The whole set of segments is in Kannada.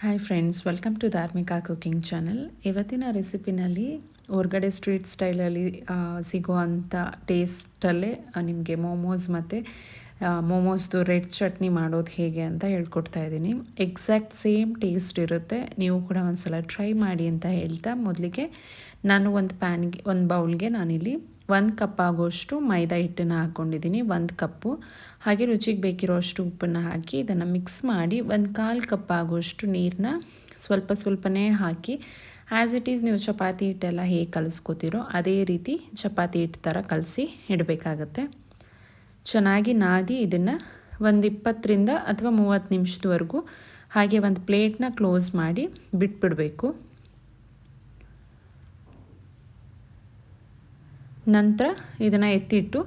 Hi friends welcome to Dharmika cooking channel ಇವತ್ತಿನ ರೆಸಿಪಿನಲ್ಲಿ ಹೊರ್ಗಡೆ ಸ್ಟ್ರೀಟ್ ಸ್ಟೈಲಲ್ಲಿ ಸಿಗುವಂಥ ಟೇಸ್ಟಲ್ಲೇ ನಿಮಗೆ ಮೋಮೋಸ್ ಮತ್ತು ಮೋಮೋಸ್ದು ರೆಡ್ ಚಟ್ನಿ ಮಾಡೋದು ಹೇಗೆ ಅಂತ ಹೇಳ್ಕೊಡ್ತಾ ಇದ್ದೀನಿ. ಎಕ್ಸಾಕ್ಟ್ ಸೇಮ್ ಟೇಸ್ಟ್ ಇರುತ್ತೆ. ನೀವು ಕೂಡ ಒಂದು ಸಲ ಟ್ರೈ ಮಾಡಿ ಅಂತ ಹೇಳ್ತಾ ಮೊದಲಿಗೆ ನಾನು ಒಂದು ಪ್ಯಾನ್ಗೆ ಒಂದು ಬೌಲ್ಗೆ ನಾನಿಲ್ಲಿ ಒಂದು ಕಪ್ ಆಗೋಷ್ಟು ಮೈದಾ ಹಿಟ್ಟನ್ನು ಹಾಕ್ಕೊಂಡಿದ್ದೀನಿ ಒಂದು ಕಪ್ಪು. ಹಾಗೆ ರುಚಿಗೆ ಬೇಕಿರೋ ಅಷ್ಟು ಉಪ್ಪನ್ನು ಹಾಕಿ ಇದನ್ನು ಮಿಕ್ಸ್ ಮಾಡಿ ಒಂದು ಕಾಲು ಕಪ್ ಆಗೋಷ್ಟು ನೀರನ್ನ ಸ್ವಲ್ಪ ಸ್ವಲ್ಪನೇ ಹಾಕಿ ಆ್ಯಸ್ ಇಟ್ ಈಸ್ ನೀವು ಚಪಾತಿ ಹಿಟ್ಟೆಲ್ಲ ಹೇಗೆ ಕಲಿಸ್ಕೋತೀರೋ ಅದೇ ರೀತಿ ಚಪಾತಿ ಹಿಟ್ಟು ಥರ ಕಲಸಿ ಇಡಬೇಕಾಗತ್ತೆ. ಚೆನ್ನಾಗಿ ನಾದಿ ಇದನ್ನು ಒಂದು ಇಪ್ಪತ್ತರಿಂದ ಅಥವಾ ಮೂವತ್ತು ನಿಮಿಷದವರೆಗೂ ಹಾಗೆ ಒಂದು ಪ್ಲೇಟ್ನ ಕ್ಲೋಸ್ ಮಾಡಿ ಬಿಟ್ಬಿಡಬೇಕು. ನಂತರ ಇದನ್ನು ಎತ್ತಿಟ್ಟು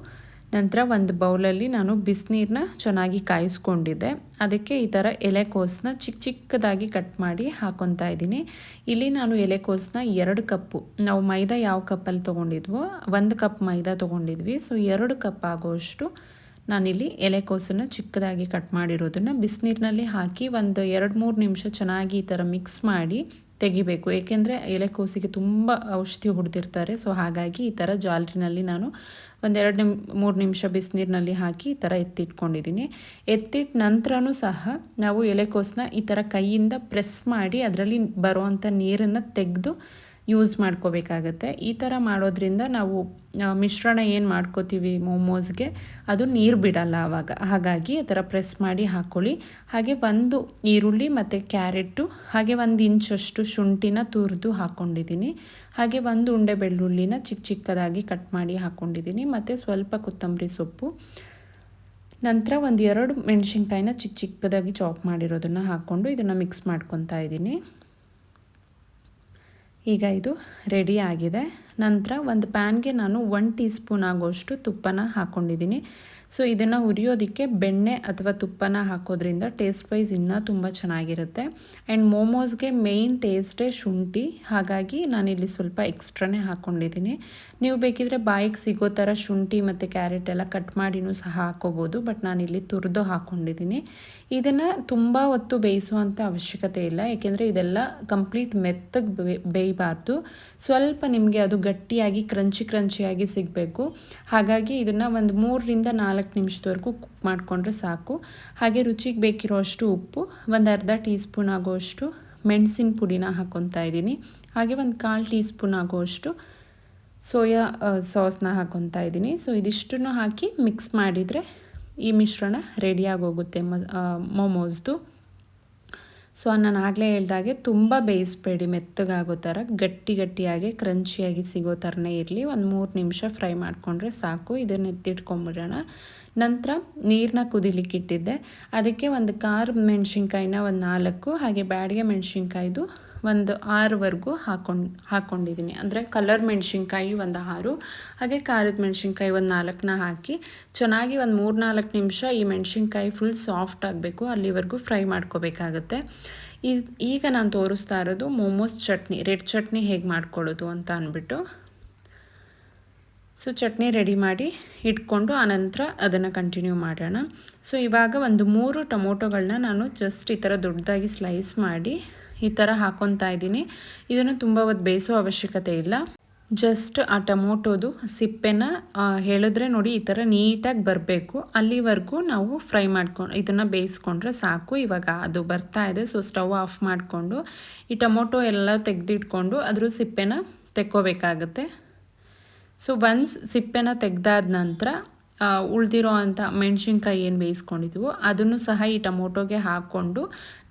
ನಂತರ ಒಂದು ಬೌಲಲ್ಲಿ ನಾನು ಬಿಸಿನೀರನ್ನ ಚೆನ್ನಾಗಿ ಕಾಯಿಸ್ಕೊಂಡಿದ್ದೆ. ಅದಕ್ಕೆ ಈ ಥರ ಎಲೆಕೋಸನ್ನ ಚಿಕ್ಕ ಚಿಕ್ಕದಾಗಿ ಕಟ್ ಮಾಡಿ ಹಾಕೊತಾ ಇದ್ದೀನಿ. ಇಲ್ಲಿ ನಾನು ಎಲೆಕೋಸನ್ನ ಎರಡು ಕಪ್ಪು, ನಾವು ಮೈದಾ ಯಾವ ಕಪ್ಪಲ್ಲಿ ತೊಗೊಂಡಿದ್ವೋ ಒಂದು ಕಪ್ ಮೈದಾ ತೊಗೊಂಡಿದ್ವಿ. ಸೊ ಎರಡು ಕಪ್ ಆಗೋಷ್ಟು ನಾನಿಲ್ಲಿ ಎಲೆಕೋಸನ್ನು ಚಿಕ್ಕದಾಗಿ ಕಟ್ ಮಾಡಿರೋದನ್ನು ಬಿಸಿನೀರಿನಲ್ಲಿ ಹಾಕಿ ಒಂದು ಎರಡು ಮೂರು ನಿಮಿಷ ಚೆನ್ನಾಗಿ ಈ ಥರ ಮಿಕ್ಸ್ ಮಾಡಿ ತೆಗಿಬೇಕು. ಏಕೆಂದರೆ ಎಲೆಕೋಸಿಗೆ ತುಂಬ ಔಷಧಿ ಹೊಡೆದಿರ್ತಾರೆ. ಸೊ ಹಾಗಾಗಿ ಈ ಥರ ಜಾಲರಿನಲ್ಲಿ ನಾನು ಒಂದೆರಡು ನಿಮ್, ಮೂರು ನಿಮಿಷ ಬಿಸಿನೀರಿನಲ್ಲಿ ಹಾಕಿ ಈ ಥರ ಎತ್ತಿಟ್ಕೊಂಡಿದ್ದೀನಿ. ಎತ್ತಿಟ್ಟ ನಂತರನೂ ಸಹ ನಾವು ಎಲೆಕೋಸನ್ನ ಈ ಥರ ಕೈಯಿಂದ ಪ್ರೆಸ್ ಮಾಡಿ ಅದರಲ್ಲಿ ಬರುವಂಥ ನೀರನ್ನು ತೆಗೆದು ಯೂಸ್ ಮಾಡ್ಕೋಬೇಕಾಗತ್ತೆ. ಈ ಥರ ಮಾಡೋದ್ರಿಂದ ನಾವು ಮಿಶ್ರಣ ಏನು ಮಾಡ್ಕೋತೀವಿ ಮೋಮೋಸ್ಗೆ, ಅದು ನೀರು ಬಿಡಲ್ಲ ಆವಾಗ ಹಾಗಾಗಿ ಆ ಥರ ಪ್ರೆಸ್ ಮಾಡಿ ಹಾಕ್ಕೊಳ್ಳಿ ಹಾಗೆ ಒಂದು ಈರುಳ್ಳಿ ಮತ್ತು ಕ್ಯಾರೆಟು ಹಾಗೆ ಒಂದು ಇಂಚಷ್ಟು ಶುಂಠಿನ ತುರಿದು ಹಾಕ್ಕೊಂಡಿದ್ದೀನಿ ಹಾಗೆ ಒಂದು ಉಂಡೆ ಬೆಳ್ಳುಳ್ಳಿನ ಚಿಕ್ಕ ಚಿಕ್ಕದಾಗಿ ಕಟ್ ಮಾಡಿ ಹಾಕ್ಕೊಂಡಿದ್ದೀನಿ ಮತ್ತು ಸ್ವಲ್ಪ ಕೊತ್ತಂಬರಿ ಸೊಪ್ಪು, ನಂತರ ಒಂದು ಎರಡು ಮೆಣಸಿನ್ಕಾಯಿನ ಚಿಕ್ಕ ಚಿಕ್ಕದಾಗಿ ಚಾಪ್ ಮಾಡಿರೋದನ್ನು ಹಾಕ್ಕೊಂಡು ಇದನ್ನು ಮಿಕ್ಸ್ ಮಾಡ್ಕೊತಾ ಇದ್ದೀನಿ. ಈಗ ಇದು ರೆಡಿ ಆಗಿದೆ. ನಂತರ ಒಂದು ಪ್ಯಾನ್ಗೆ ನಾನು ಒನ್ ಟೀ ಸ್ಪೂನ್ ಆಗೋಷ್ಟು ತುಪ್ಪನ ಹಾಕ್ಕೊಂಡಿದ್ದೀನಿ. ಸೊ, ಇದನ್ನು ಹುರಿಯೋದಕ್ಕೆ ಬೆಣ್ಣೆ ಅಥವಾ ತುಪ್ಪನ ಹಾಕೋದ್ರಿಂದ ಟೇಸ್ಟ್ ವೈಸ್ ಇನ್ನೂ ತುಂಬ ಚೆನ್ನಾಗಿರುತ್ತೆ. ಆ್ಯಂಡ್ ಮೋಮೋಸ್ಗೆ ಮೇಯ್ನ್ ಟೇಸ್ಟೇ ಶುಂಠಿ. ಹಾಗಾಗಿ ನಾನಿಲ್ಲಿ ಸ್ವಲ್ಪ ಎಕ್ಸ್ಟ್ರಾನೇ ಹಾಕ್ಕೊಂಡಿದ್ದೀನಿ. ನೀವು ಬೇಕಿದ್ರೆ ಬಾಯಿಗೆ ಸಿಗೋ ಥರ ಶುಂಠಿ ಮತ್ತು ಕ್ಯಾರೆಟ್ ಎಲ್ಲ ಕಟ್ ಮಾಡಿನೂ ಸಹ ಹಾಕೋಬೋದು. ಬಟ್ ನಾನಿಲ್ಲಿ ತುರಿದು ಹಾಕ್ಕೊಂಡಿದ್ದೀನಿ. ಇದನ್ನು ತುಂಬ ಹೊತ್ತು ಬೇಯಿಸುವಂಥ ಅವಶ್ಯಕತೆ ಇಲ್ಲ. ಏಕೆಂದರೆ ಇದೆಲ್ಲ ಕಂಪ್ಲೀಟ್ ಮೆತ್ತಗೆ ಬೇಯಬಾರ್ದು. ಸ್ವಲ್ಪ ನಿಮಗೆ ಅದು ಗಟ್ಟಿಯಾಗಿ ಕ್ರಂಚಿ ಕ್ರಂಚಿಯಾಗಿ ಸಿಗಬೇಕು. ಹಾಗಾಗಿ ಇದನ್ನು ಒಂದು ಮೂರರಿಂದ ನಾಲ್ಕು ನಿಮಿಷದವರೆಗೂ ಕುಕ್ ಮಾಡಿಕೊಂಡ್ರೆ ಸಾಕು. ಹಾಗೆ ರುಚಿಗೆ ಬೇಕಿರೋ ಅಷ್ಟು ಉಪ್ಪು, ಒಂದು ಅರ್ಧ ಟೀ ಸ್ಪೂನ್ ಆಗೋಷ್ಟು ಮೆಣಸಿನ ಪುಡಿನ ಹಾಕ್ಕೊತಾ ಇದ್ದೀನಿ. ಹಾಗೆ ಒಂದು ಕಾಲು ಟೀ ಸ್ಪೂನ್ ಆಗೋಷ್ಟು ಸೋಯಾ ಸಾಸ್ನ ಹಾಕ್ಕೊತಾ ಇದ್ದೀನಿ. ಸೊ ಇದಿಷ್ಟನ್ನು ಹಾಕಿ ಮಿಕ್ಸ್ ಮಾಡಿದರೆ ಈ ಮಿಶ್ರಣ ರೆಡಿಯಾಗಿ ಹೋಗುತ್ತೆ ಮೋಮೋಸ್ದು ಸೊ ನಾನು ಆಗಲೇ ಹೇಳ್ದಾಗೆ ತುಂಬ ಬೇಯಿಸ್ಬೇಡಿ, ಮೆತ್ತಗಾಗೋ ಥರ ಗಟ್ಟಿ ಗಟ್ಟಿಯಾಗಿ, ಕ್ರಂಚಿಯಾಗಿ ಸಿಗೋ ಥರನೇ ಇರಲಿ. ಒಂದು ಮೂರು ನಿಮಿಷ ಫ್ರೈ ಮಾಡಿಕೊಂಡ್ರೆ ಸಾಕು. ಇದನ್ನು ಎತ್ತಿಟ್ಕೊಂಬಿಡೋಣ. ನಂತರ ನೀರನ್ನ ಕುದಿಲಿಕ್ಕಿಟ್ಟಿದ್ದೆ ಅದಕ್ಕೆ ಒಂದು ಖಾರ ಮೆಣಸಿನ್ಕಾಯಿನ ಒಂದು ನಾಲ್ಕು, ಹಾಗೆ ಬ್ಯಾಡಿಗೆ ಮೆಣಸಿನ್ಕಾಯ್ದು ಒಂದು ಆರುವರೆಗೂ ಹಾಕೊಂಡು ಹಾಕ್ಕೊಂಡಿದ್ದೀನಿ ಅಂದರೆ ಕಲರ್ ಮೆಣಸಿನ್ಕಾಯಿ ಒಂದು ಆರು, ಹಾಗೆ ಖಾರದ ಮೆಣಸಿನ್ಕಾಯಿ ಒಂದು ನಾಲ್ಕನ್ನ ಹಾಕಿ ಚೆನ್ನಾಗಿ ಒಂದು ಮೂರು ನಾಲ್ಕು ನಿಮಿಷ ಈ ಮೆಣಸಿನ್ಕಾಯಿ ಫುಲ್ ಸಾಫ್ಟ್ ಆಗಬೇಕು. ಅಲ್ಲಿವರೆಗೂ ಫ್ರೈ ಮಾಡ್ಕೋಬೇಕಾಗತ್ತೆ. ಈಗ ನಾನು ತೋರಿಸ್ತಾ ಇರೋದು ಮೋಮೋಸ್ ಚಟ್ನಿ. ರೆಡ್ ಚಟ್ನಿ ಹೇಗೆ ಮಾಡ್ಕೊಳ್ಳೋದು ಅಂತ ಅಂದ್ಬಿಟ್ಟು. ಸೊ ಚಟ್ನಿ ರೆಡಿ ಮಾಡಿ ಇಟ್ಕೊಂಡು ಆನಂತರ ಅದನ್ನು ಕಂಟಿನ್ಯೂ ಮಾಡೋಣ. ಸೊ ಇವಾಗ ಒಂದು ಮೂರು ಟೊಮೊಟೊಗಳನ್ನ ನಾನು ಜಸ್ಟ್ ಈ ಥರ ದೊಡ್ಡದಾಗಿ ಸ್ಲೈಸ್ ಮಾಡಿ ಈ ಥರ ಹಾಕ್ಕೊತಾ ಇದ್ದೀನಿ. ಇದನ್ನು ತುಂಬ ಹೊತ್ತು ಬೇಯಿಸೋ ಅವಶ್ಯಕತೆ ಇಲ್ಲ. ಜಸ್ಟ್ ಆ ಟೊಮೊಟೊದು, ಸಿಪ್ಪೆನ ಹೇಳಿದ್ರೆ ನೋಡಿ ಈ ಥರ ನೀಟಾಗಿ ಬರಬೇಕು. ಅಲ್ಲಿವರೆಗೂ ನಾವು ಫ್ರೈ ಮಾಡ್ಕೊಂಡು ಇದನ್ನು ಬೇಯಿಸ್ಕೊಂಡ್ರೆ ಸಾಕು. ಇವಾಗ ಅದು ಬರ್ತಾ ಇದೆ ಸೊ ಸ್ಟವ್ ಆಫ್ ಮಾಡಿಕೊಂಡು, ಈ ಟೊಮೊಟೊ ಎಲ್ಲ ತೆಗೆದಿಟ್ಕೊಂಡು ಅದ್ರ ಸಿಪ್ಪೆನ ತೆಕ್ಕೋಬೇಕಾಗತ್ತೆ. ಸೊ ಒನ್ಸ್ ಸಿಪ್ಪೆನ ತೆಗ್ದಾದ ನಂತರ ಉಳಿದಿರೋ ಅಂಥ ಮೆಣಸಿನ್ಕಾಯಿ ಏನು ಬೇಯಿಸ್ಕೊಂಡಿದ್ವು ಅದನ್ನು ಸಹ ಈ ಟೊಮೊಟೊಗೆ ಹಾಕ್ಕೊಂಡು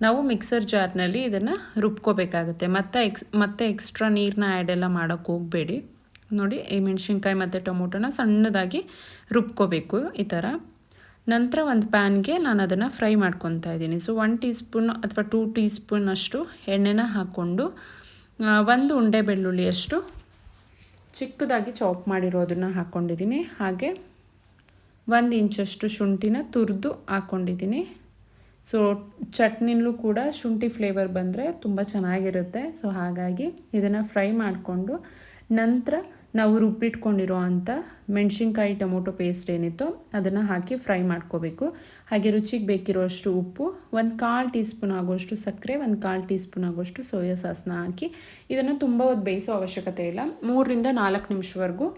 ನಾವು ಮಿಕ್ಸರ್ ಜಾರ್ನಲ್ಲಿ ಇದನ್ನು ರುಬ್ಕೋಬೇಕಾಗುತ್ತೆ. ಮತ್ತೆ ಎಕ್ಸ್, ಮತ್ತೆ ಎಕ್ಸ್ಟ್ರಾ ನೀರನ್ನ ಆ್ಯಡ್ ಎಲ್ಲ ಮಾಡೋಕ್ಕೆ ಹೋಗಬೇಡಿ. ನೋಡಿ, ಈ ಮೆಣಸಿನ್ಕಾಯಿ ಮತ್ತು ಟೊಮೊಟೊನ ಸಣ್ಣದಾಗಿ ರುಬ್ಕೋಬೇಕು ಈ ಥರ. ನಂತರ ಒಂದು ಪ್ಯಾನ್ಗೆ ನಾನು ಅದನ್ನು ಫ್ರೈ ಮಾಡ್ಕೊತಾ ಇದ್ದೀನಿ. ಸೊ, ಒನ್ ಟೀ ಸ್ಪೂನ್ ಅಥವಾ ಟೂ ಟೀ ಸ್ಪೂನ್ ಅಷ್ಟು ಎಣ್ಣೆನ ಹಾಕ್ಕೊಂಡು ಒಂದು ಉಂಡೆ ಬೆಳ್ಳುಳ್ಳಿಯಷ್ಟು ಚಿಕ್ಕದಾಗಿ ಚಾಪ್ ಮಾಡಿರೋದನ್ನು ಹಾಕ್ಕೊಂಡಿದ್ದೀನಿ. ಹಾಗೆ ಒಂದು ಇಂಚಷ್ಟು ಶುಂಠಿನ ತುರಿದು ಹಾಕ್ಕೊಂಡಿದ್ದೀನಿ ಸೊ ಚಟ್ನಿಲೂ ಕೂಡ ಶುಂಠಿ ಫ್ಲೇವರ್ ಬಂದರೆ ತುಂಬ ಚೆನ್ನಾಗಿರುತ್ತೆ. ಸೊ ಹಾಗಾಗಿ ಇದನ್ನು ಫ್ರೈ ಮಾಡಿಕೊಂಡು ನಂತರ ನಾವು ರುಬ್ಬಿಟ್ಕೊಂಡಿರೋ ಅಂಥ ಮೆಣಸಿನ್ಕಾಯಿ ಟೊಮೊಟೊ ಪೇಸ್ಟ್ ಏನಿತ್ತು ಅದನ್ನು ಹಾಕಿ ಫ್ರೈ ಮಾಡ್ಕೋಬೇಕು. ಹಾಗೆ ರುಚಿಗೆ ಬೇಕಿರೋಷ್ಟು ಉಪ್ಪು, ಒಂದು ಕಾಲು ಟೀ ಸ್ಪೂನ್ ಆಗೋಷ್ಟು ಸಕ್ಕರೆ, ಒಂದು ಕಾಲು ಟೀ ಸ್ಪೂನ್ ಆಗೋಷ್ಟು ಸೋಯಾ ಸಾಸ್ನ ಹಾಕಿ ಇದನ್ನು ತುಂಬ ಹೊತ್ತು ಬೇಯಿಸೋ ಅವಶ್ಯಕತೆ ಇಲ್ಲ. ಮೂರರಿಂದ ನಾಲ್ಕು ನಿಮಿಷವರೆಗೂ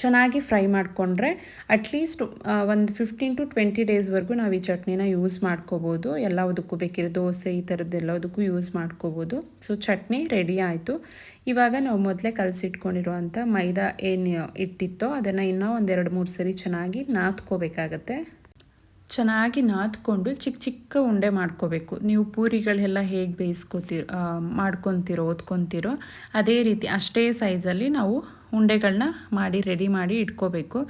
ಚೆನ್ನಾಗಿ ಫ್ರೈ ಮಾಡಿಕೊಂಡ್ರೆ ಅಟ್ಲೀಸ್ಟ್ ಒಂದು ಫಿಫ್ಟೀನ್ ಟು ಟ್ವೆಂಟಿ ಡೇಸ್ವರೆಗೂ ನಾವು ಈ ಚಟ್ನಿನ ಯೂಸ್ ಮಾಡ್ಕೋಬೋದು. ಎಲ್ಲದಕ್ಕೂ ಬೇಕಿರೋ ದೋಸೆ ಈ ಥರದ್ದೆಲ್ಲದಕ್ಕೂ ಯೂಸ್ ಮಾಡ್ಕೋಬೋದು. ಸೊ ಚಟ್ನಿ ರೆಡಿ ಆಯಿತು. ಇವಾಗ ನಾವು ಮೊದಲೇ ಕಲಸಿಟ್ಕೊಂಡಿರುವಂಥ ಮೈದಾ ಏನು ಇಟ್ಟಿತ್ತೋ ಅದನ್ನು ಇನ್ನೂ ಒಂದೆರಡು ಮೂರು ಸರಿ ಚೆನ್ನಾಗಿ ನಾದ್ಕೋಬೇಕಾಗತ್ತೆ. ಚೆನ್ನಾಗಿ ನಾದ್ಕೊಂಡು ಚಿಕ್ಕ ಚಿಕ್ಕ ಉಂಡೆ ಮಾಡ್ಕೋಬೇಕು. ನೀವು ಪೂರಿಗಳೆಲ್ಲ ಹೇಗೆ ಬೇಯಿಸ್ಕೋತಿ ಮಾಡ್ಕೊತಿರೋ, ಓದ್ಕೊತಿರೋ ಅದೇ ರೀತಿ ಅಷ್ಟೇ ಸೈಜಲ್ಲಿ ನಾವು ಉಂಡೆಗಳನ್ನ ಮಾಡಿ, ರೆಡಿ ಮಾಡಿ ಇಟ್ಕೋಬೇಕು.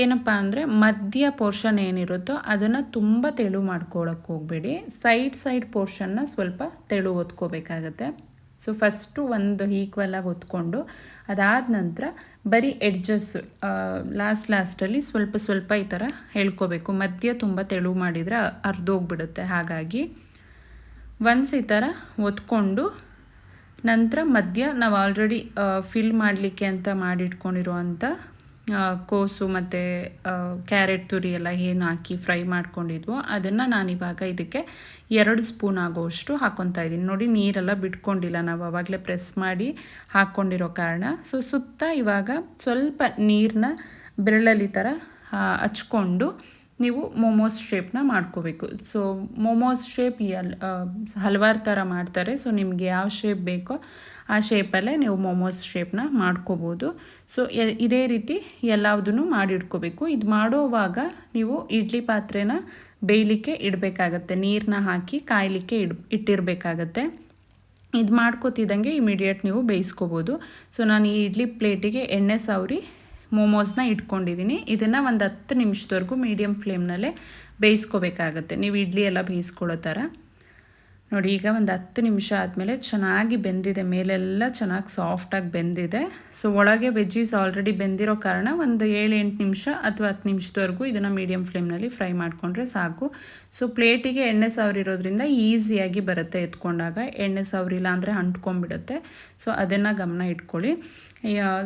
ಏನಪ್ಪ ಅಂದರೆ ಮಧ್ಯ ಪೋರ್ಷನ್ ಏನಿರುತ್ತೋ ಅದನ್ನು ತುಂಬ ತೆಳು ಮಾಡ್ಕೊಳಕ್ಕೆ ಹೋಗಬೇಡಿ. ಸೈಡ್ ಸೈಡ್ ಪೋರ್ಷನ್ನ ಸ್ವಲ್ಪ ತೆಳು ಒತ್ಕೋಬೇಕಾಗತ್ತೆ ಸೊ ಫಸ್ಟು ಒಂದು ಈಕ್ವಲಾಗಿ ಹೊತ್ಕೊಂಡು, ಅದಾದ ನಂತರ ಬರೀ ಎಡ್ಜಸ್ ಲಾಸ್ಟ್ ಲಾಸ್ಟಲ್ಲಿ ಸ್ವಲ್ಪ ಸ್ವಲ್ಪ ಈ ಥರ ಹೇಳ್ಕೋಬೇಕು. ಮಧ್ಯ ತುಂಬ ತೆಳು ಮಾಡಿದರೆ ಅರ್ಧೋಗ್ಬಿಡುತ್ತೆ. ಹಾಗಾಗಿ ಒನ್ಸ್ ಈ ಥರ ಒತ್ಕೊಂಡು ನಂತರ ಮಧ್ಯ ನಾವು ಆಲ್ರೆಡಿ ಫಿಲ್ ಮಾಡಲಿಕ್ಕೆ ಅಂತ ಮಾಡಿಟ್ಕೊಂಡಿರುವಂಥ ಕೋಸು ಮತ್ತು ಕ್ಯಾರೆಟ್ ತುರಿ ಎಲ್ಲ ಏನು ಹಾಕಿ ಫ್ರೈ ಮಾಡ್ಕೊಂಡಿದ್ವೋ ಅದನ್ನು ನಾನಿವಾಗ ಇದಕ್ಕೆ ಎರಡು ಸ್ಪೂನ್ ಆಗೋಷ್ಟು ಹಾಕ್ಕೊತಾ ಇದ್ದೀನಿ. ನೋಡಿ ನೀರೆಲ್ಲ ಬಿಟ್ಕೊಂಡಿಲ್ಲ ನಾವು ಆವಾಗಲೇ ಪ್ರೆಸ್ ಮಾಡಿ ಹಾಕ್ಕೊಂಡಿರೋ ಕಾರಣ. ಸೊ, ಸುತ್ತ ಇವಾಗ ಸ್ವಲ್ಪ ನೀರನ್ನ ಬೆರಳಲ್ಲಿ ಥರ ಹಚ್ಕೊಂಡು ನೀವು ಮೊಮೋಸ್ ಶೇಪ್ನ ಮಾಡ್ಕೋಬೇಕು. ಸೊ, ಮೋಮೋಸ್ ಶೇಪ್ ಎಲ್ ಹಲವಾರು ಥರ ಮಾಡ್ತಾರೆ. ಸೊ, ನಿಮಗೆ ಯಾವ ಶೇಪ್ ಬೇಕೋ ಆ ಶೇಪಲ್ಲೇ ನೀವು ಮೋಮೋಸ್ ಶೇಪ್ನ ಮಾಡ್ಕೋಬೋದು. ಸೊ ಇದೇ ರೀತಿ ಎಲ್ಲದನ್ನು ಮಾಡಿಡ್ಕೋಬೇಕು. ಇದು ಮಾಡೋವಾಗ ನೀವು ಇಡ್ಲಿ ಪಾತ್ರೆನ ಬೇಯಲಿಕ್ಕೆ ಇಡಬೇಕಾಗತ್ತೆ. ನೀರನ್ನ ಹಾಕಿ ಕಾಯಲಿಕ್ಕೆ ಇಡ್, ಇಟ್ಟಿರಬೇಕಾಗತ್ತೆ. ಇದು ಮಾಡ್ಕೋತಿದ್ದಂಗೆ ಇಮಿಡಿಯೇಟ್ ನೀವು ಬೇಯಿಸ್ಕೋಬೋದು. ಸೊ ನಾನು ಈ ಇಡ್ಲಿ ಪ್ಲೇಟಿಗೆ ಎಣ್ಣೆ ಸವರಿ ಮೋಮೋಸ್ನ ಇಟ್ಕೊಂಡಿದ್ದೀನಿ ಇದನ್ನು ಒಂದು ಹತ್ತು ನಿಮಿಷದವರೆಗೂ ಮೀಡಿಯಮ್ ಫ್ಲೇಮ್ನಲ್ಲೇ ಬೇಯಿಸ್ಕೋಬೇಕಾಗತ್ತೆ. ನೀವು ಇಡ್ಲಿ ಎಲ್ಲ ಬೇಯಿಸ್ಕೊಳ್ಳೋ ಥರ. ನೋಡಿ, ಈಗ ಒಂದು ಹತ್ತು ನಿಮಿಷ ಆದಮೇಲೆ ಚೆನ್ನಾಗಿ ಬೆಂದಿದೆ. ಮೇಲೆಲ್ಲ ಚೆನ್ನಾಗಿ ಸಾಫ್ಟಾಗಿ ಬೆಂದಿದೆ. ಸೊ ಒಳಗೆ ವೆಜ್ಜೀಸ್ ಆಲ್ರೆಡಿ ಬೆಂದಿರೋ ಕಾರಣ ಒಂದು ಏಳು ಎಂಟು ನಿಮಿಷ ಅಥವಾ ಹತ್ತು ನಿಮಿಷದವರೆಗೂ ಇದನ್ನು ಮೀಡಿಯಮ್ ಫ್ಲೇಮ್ನಲ್ಲಿ ಫ್ರೈ ಮಾಡಿಕೊಂಡ್ರೆ ಸಾಕು. ಸೊ ಪ್ಲೇಟಿಗೆ ಎಣ್ಣೆ ಸವರಿರೋದ್ರಿಂದ ಈಸಿಯಾಗಿ ಬರುತ್ತೆ ಎತ್ಕೊಂಡಾಗ. ಎಣ್ಣೆ ಸಾವಿರಿಲ್ಲ ಅಂದರೆ ಅಂಟ್ಕೊಂಡ್ಬಿಡುತ್ತೆ. ಸೊ ಅದನ್ನು ಗಮನ ಇಟ್ಕೊಳ್ಳಿ.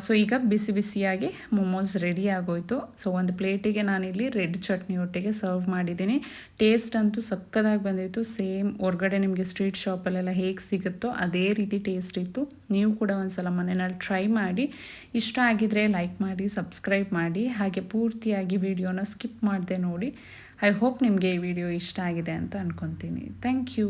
ಸೊ ಈಗ ಬಿಸಿ ಬಿಸಿಯಾಗಿ ಮೊಮೋಸ್ ರೆಡಿ ಆಗೋಯ್ತು. ಸೊ ಒಂದು ಪ್ಲೇಟಿಗೆ ನಾನಿಲ್ಲಿ ರೆಡ್ ಚಟ್ನಿ ಒಟ್ಟಿಗೆ ಸರ್ವ್ ಮಾಡಿದ್ದೀನಿ. ಟೇಸ್ಟ್ ಅಂತೂ ಸಕ್ಕದಾಗಿ ಬಂದಿತ್ತು. ಸೇಮ್ ಹೊರಗಡೆ ನಿಮಗೆ ಸ್ಟ್ರೀಟ್ ಶಾಪಲ್ಲೆಲ್ಲ ಹೇಗೆ ಸಿಗುತ್ತೋ ಅದೇ ರೀತಿ ಟೇಸ್ಟ್ ಇತ್ತು. ನೀವು ಕೂಡ ಒಂದು ಸಲ ಮನೆಯಲ್ಲಿ ಟ್ರೈ ಮಾಡಿ. ಇಷ್ಟ ಆಗಿದರೆ ಲೈಕ್ ಮಾಡಿ, ಸಬ್ಸ್ಕ್ರೈಬ್ ಮಾಡಿ. ಹಾಗೆ ಪೂರ್ತಿಯಾಗಿ ವಿಡಿಯೋನ ಸ್ಕಿಪ್ ಮಾಡಿದೆ ನೋಡಿ. ಐ ಹೋಪ್ ನಿಮಗೆ ಈ ವಿಡಿಯೋ ಇಷ್ಟ ಆಗಿದೆ ಅಂತ ಅಂದ್ಕೊತೀನಿ ಥ್ಯಾಂಕ್ ಯು.